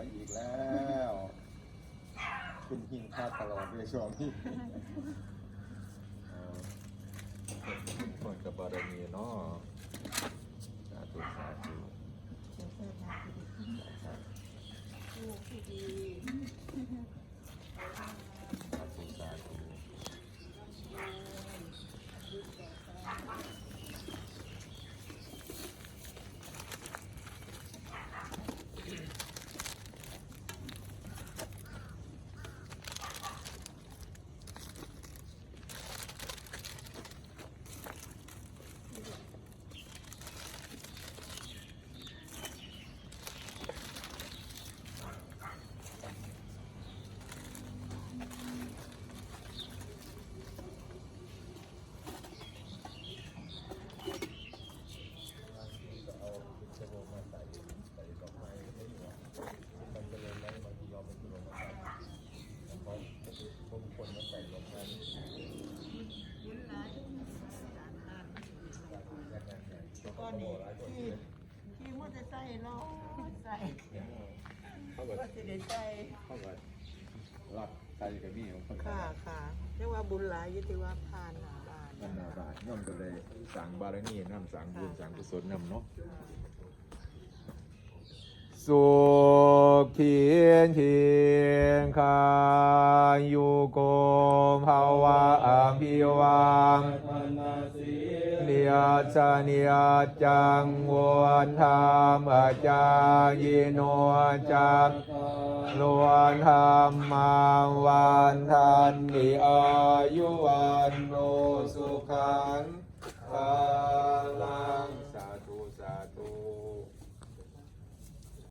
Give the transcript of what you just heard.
วยอีกแล้วขึ้นหิ้งข้าตลอดเลยช่วงนี้เอาคนกับบารมีเนาะสาธุสาธุสาธุสาธุ ก็ นี่ที่ที่มอเตอร์ไซค์เราใส่เขาก็ก็สิได้ใส่เขาก็รักใจกับมี่ของคนค่ะค่ะเรียกว่าบุญหลายอยุติว่าผ่านหน้าบานนั่นนาบาทนั่นก็เลยสั่งบารมีนำสั่งบุญสั่งกุศลนำเนาะ สุขีเที ยุโกภาวะอัมพิวังเนียจาเนียจังวนธรรมอาจายิโนจักลวนธรรมมาวันทันติอายุวันโนสุขังภาลั